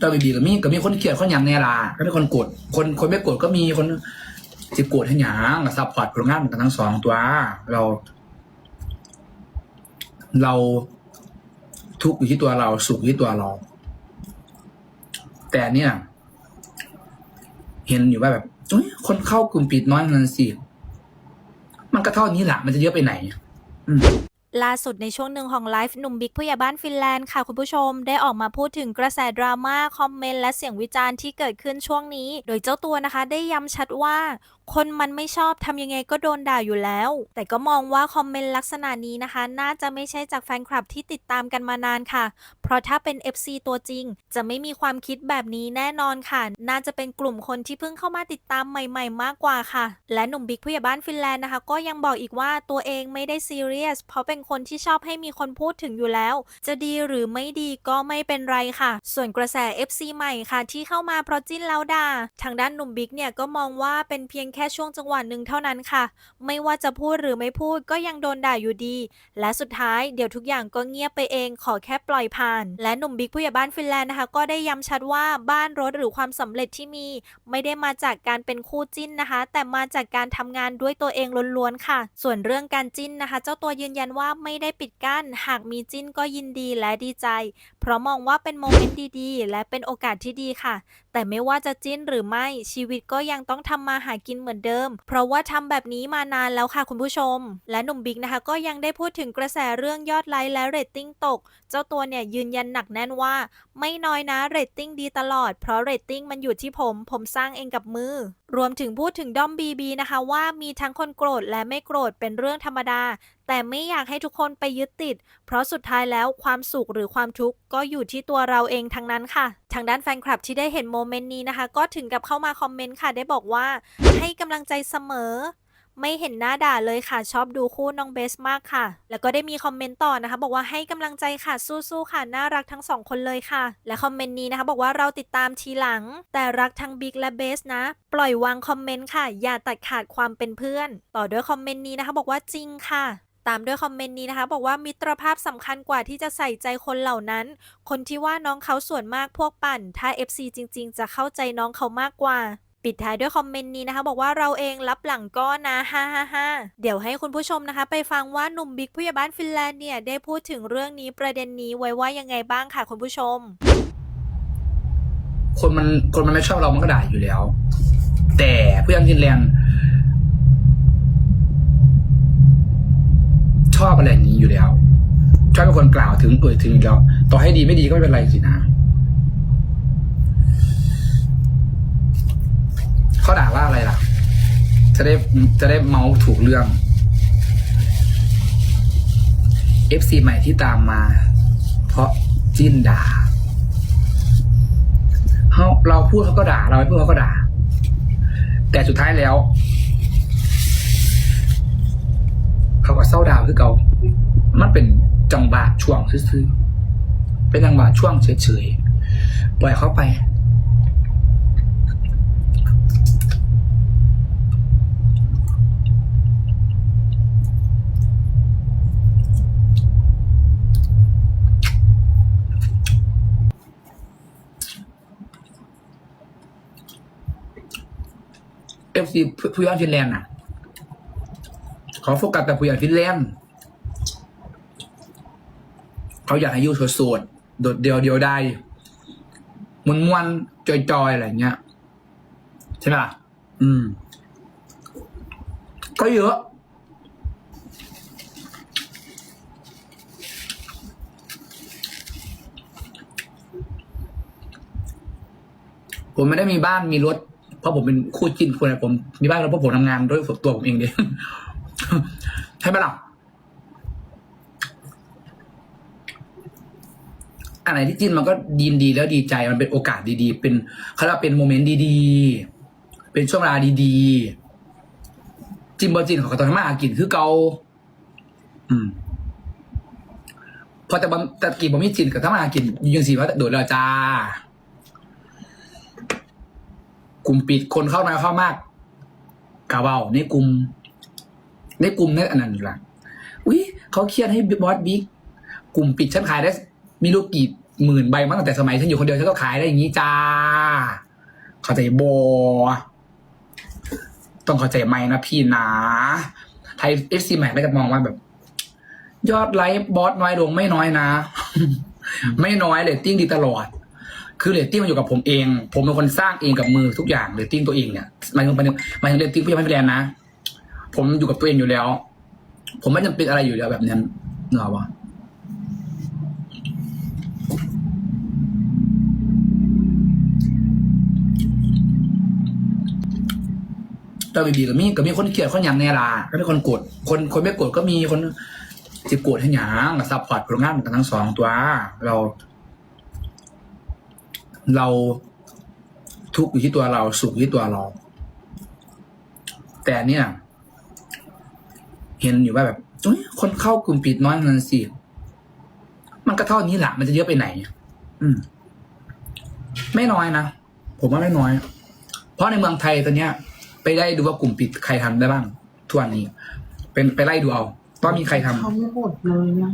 ตอนบีบีก็มีก็มีคนเกลียดคนหยังแน่ล่ะก็มีคนโกรธคนคนไม่โกรธก็มีคนสิโกรธให้หยังกับซัพพอร์ตผลงานกันทั้งสองตัว เรา เราทุกข์อยู่ที่ตัวเราสุขอยู่ที่ตัวเรา แต่เนี่ย เห็นอยู่ว่าแบบคนเข้ากลุ่มปิดน้อยนั่นสิมันก็เท่านี้แหละมันจะเยอะไปไหน อืม ล่าสุดในช่วงหนึ่งของไลฟ์หนุ่มบิ๊กผู้ใหญ่บ้านฟินแลนด์ค่ะคุณผู้ชมได้ออกมาพูดถึงกระแสดราม่าคอมเมนต์และเสียงวิจารณ์ที่เกิดขึ้นช่วงนี้ โดยเจ้าตัวนะคะได้ย้ำชัดว่า คนมันไม่ชอบทำยังไงก็โดนด่าอยู่แล้ว แต่ก็มองว่าคอมเมนต์ลักษณะนี้นะคะ น่าจะไม่ใช่จากแฟนคลับที่ติดตามกันมานานค่ะ เพราะถ้าเป็น FC ตัวจริง จะไม่มีความคิดแบบนี้แน่นอนค่ะ น่าจะเป็นกลุ่มคนที่เพิ่งเข้ามาติดตามใหม่ ๆ มากกว่าค่ะ และหนุ่มบิ๊กผู้ใหญ่บ้านฟินแลนด์นะคะ ก็ยังบอกอีกว่าตัวเองไม่ได้ซีเรียสเพราะเป็นคนที่ชอบให้มีคนพูดถึงอยู่แล้ว จะดีหรือไม่ดีก็ไม่เป็นไรค่ะ ส่วนกระแส FC ใหม่ค่ะ ที่เข้ามาเพราะจิ้นแล้วด่าทางด้านหนุ่มบิ๊กเนี่ยก็มองว่าเป็นเพียงแค่ช่วงจังหวะหนึ่งเท่านั้นค่ะ ไม่ว่าจะพูดหรือไม่พูดก็ยังโดนด่าอยู่ดี และสุดท้ายเดี๋ยวทุกอย่างก็เงียบไปเอง ขอแค่ปล่อยผ่าน และหนุ่มบิ๊กผู้ใหญ่บ้านฟินแลนด์นะคะ ก็ได้ย้ำชัดว่าบ้านรถหรือความสำเร็จที่มี ไม่ได้มาจากการเป็นคู่จิ้นนะคะ แต่มาจากการทำงานด้วยตัวเองล้วนๆค่ะ ส่วนเรื่องการจิ้นนะคะ เจ้าตัวยืนยันว่าไม่ได้ปิดกั้น หากมีจิ้นก็ยินดีและดีใจ เพราะมองว่าเป็นโมเมนต์ดีๆ และเป็นโอกาสที่ดีค่ะ แต่ไม่ว่าจะจิ้นหรือไม่ชีวิตก็ยังต้องทำมาหากินเหมือนเดิม เพราะว่าทำแบบนี้มานานแล้วค่ะคุณผู้ชม และหนุ่มบิ๊กนะคะ ก็ยังได้พูดถึงกระแสเรื่องยอดไลค์และเรตติ้งตก เจ้าตัวเนี่ยยืนยันหนักแน่นว่า ไม่น้อยนะเรตติ้งดีตลอด เพราะเรตติ้งมันอยู่ที่ผม ผมสร้างเองกับมือ รวมถึงพูดถึงด้อมบีบีนะคะ ว่ามีทั้งคนโกรธและไม่โกรธเป็นเรื่องธรรมดา แต่ไม่อยากให้ทุกคนไปยึดติด เพราะสุดท้ายแล้วความสุขหรือความทุกข์ก็อยู่ที่ตัวเราเองทั้งนั้นค่ะ ทางด้านแฟนคลับที่ได้เห็นโมเมนต์นี้นะคะ ก็ถึงกับเข้ามาคอมเมนต์ค่ะ ได้บอกว่าให้กำลังใจเสมอ ไม่เห็นหน้าด่าเลยค่ะ ชอบดูคู่น้องเบสมากค่ะ แล้วก็ได้มีคอมเมนต์ต่อนะคะ บอกว่าให้กำลังใจค่ะสู้ๆค่ะน่ารักทั้งสองคนเลยค่ะ และคอมเมนต์นี้นะคะ บอกว่าเราติดตามทีหลัง แต่รักทั้งบิ๊กและเบสนะ ปล่อยวางคอมเมนต์ค่ะ อย่าตัดขาดความเป็นเพื่อน ต่อด้วยคอมเมนต์นี้นะคะ บอกว่าจริงค่ะ ตามด้วยคอมเมนต์นี้นะคะ บอกว่ามิตรภาพสำคัญกว่าที่จะใส่ใจคนเหล่านั้น คนที่ว่าน้องเขาส่วนมากพวกปั่น ถ้า FC จริง ๆ จะเข้าใจน้องเขามากกว่า ปิดท้ายด้วยคอมเมนต์นี้นะคะ บอกว่าเราเองรับหลังก็นะฮ่าฮ่าฮ่าเดี๋ยวให้คุณผู้ชมนะคะ ไปฟังว่าหนุ่มบิ๊กผู้ใหญ่บ้านฟินแลนด์เนี่ยได้พูดถึงเรื่องนี้ประเด็นนี้ไว้ว่ายังไงบ้างค่ะคุณผู้ชม คนมันคนมันไม่ชอบเรามันก็ด่าอยู่แล้ว แต่ผู้ยังฟินแลนด์ อบอะไรอย่างนี้อยู่แล้วชอบเป็นคนกล่าวถึงเอ่ยถึงอยู่แล้ว ต่อให้ดีไม่ดีก็ไม่เป็นไรสินะเขาด่าว่าอะไรล่ะ จะได้จะได้เมาส์ถูกเรื่อง FC ใหม่ที่ตามมา เพราะจิ้นด่าเราเราพูดเขาก็ด่า เราไม่พูดเขาก็ด่า แต่สุดท้ายแล้ว เขาก็เศร้าดาวคือเก่ามันเป็นจังหวะช่วงซื่อๆเป็นจังหวะช่วงเฉยๆปล่อยเขาไปเอฟซีผู้ยอนฟินแลนด์น่ะ ขอโฟกัสแต่ผู้ยอนฟินแลนด์เขาอยากให้อยูโสดๆโดดเดียวเดียวได้มวนมวนๆจอยๆอะไรเงี้ย ใช่ไหมล่ะ อืม ก็เยอะผมไม่ได้มีบ้านมีรถ เพราะผมเป็นคู่จิ้นคนผมมีบ้านแล้วเพราะผมทำงานด้วยตัวผมเองเดีย ใช่ไหมล่ะอันไหนที่จิ้นมันก็ดีดีแล้วดีใจมันเป็นโอกาสดีๆ เป็นเขาเรียกว่าเป็นโมเมนต์ดีๆ เป็นช่วงเวลาดีๆ จิ้นบอจินของเขาตอนมาหากินคือเกาอืม พอแต่บำแต่กีบ่มีจินกับทำมาหากินยังสีว่าโดดและจ้ากลุ่มปิดคนเข้ามาเข้ามากกาเบาในกลุ่ม ในกลุ่มนั่นอันนั้นแหละอุ้ยเขาเครียดให้บอสบิ๊กกลุ่มปิดฉันขายได้มีลูกกี่หมื่นใบมาตั้งแต่สมัยฉันอยู่คนเดียวฉันก็ขายได้อย่างนี้จ้า เข้าใจโบ ต้องเข้าใจไหมนะพี่นะไทยเอฟซีใหม่ก็จะมองว่าแบบ ยอดไลฟ์บอสน้อยลงไม่น้อยนะ ไม่น้อยเรตติ้งดีตลอด คือเรตติ้งมันอยู่กับผมเอง ผมเป็นคนสร้างเองกับมือทุกอย่างเรตติ้งตัวเองเนี่ยหมายถึงหมายถึงหมายถึงเรตติ้งพี่ยังไม่แรงนะ ผมอยู่กับตัวเองอยู่แล้ว ผมไม่จำเป็นอะไรอยู่แล้วแบบนั้นเหรอวะแต่บีบีก็มีก็มีคนเกลียดคนอย่างแนล่ะก็มีคนโกรธคนคนไม่โกรธก็มีคนจิโกรธให้หยังกับซัพพอร์ตผลงานเหมือนกันทั้งสองตัว เรา เราทุกข์อยู่ที่ตัวเรา สุขอยู่ที่ตัวเรา แต่เนี่ย เห็นอยู่ว่าแบบคนเข้ากลุ่มปิดน้อยนั่นสิมันก็เท่านี้แหละมันจะเยอะไปไหน อืม ไม่น้อยนะ ผมว่าไม่น้อย เพราะในเมืองไทยตอนเนี้ย ไปได้ดูว่ากลุ่มปิดใครทำได้บ้างทุกวันนี้ เป็นไปไล่ดูเอาว่ามีใครทำเขาไม่หมดเลยนะ